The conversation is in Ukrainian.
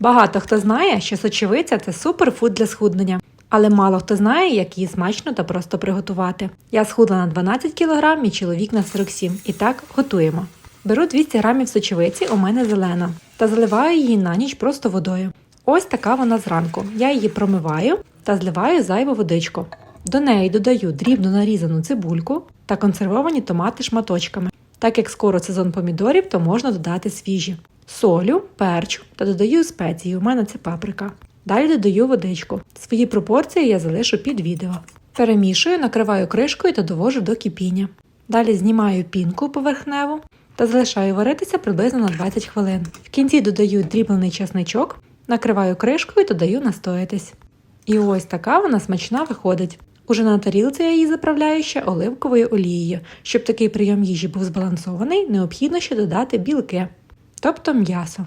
Багато хто знає, що сочевиця це суперфуд для схуднення. Але мало хто знає, як її смачно та просто приготувати. Я схудла на 12 кг, мій чоловік на 47. І так готуємо. Беру 200 грамів сочевиці, у мене зелена, та заливаю її на ніч просто водою. Ось така вона зранку. Я її промиваю та зливаю зайву водичку. До неї додаю дрібно нарізану цибульку та консервовані томати шматочками. Так як скоро сезон помідорів, то можна додати свіжі. Солю, перчу та додаю спеції. У мене це паприка. Далі додаю водичку. Свої пропорції я залишу під відео. Перемішую, накриваю кришкою та довожу до кипіння. Далі знімаю пінку поверхневу та залишаю варитися приблизно на 20 хвилин. В кінці додаю дріблений чесничок, накриваю кришкою та даю настоятись. І ось така вона смачна виходить. Уже на тарілці я її заправляю ще оливковою олією. Щоб такий прийом їжі був збалансований, необхідно ще додати білки, тобто м'ясо.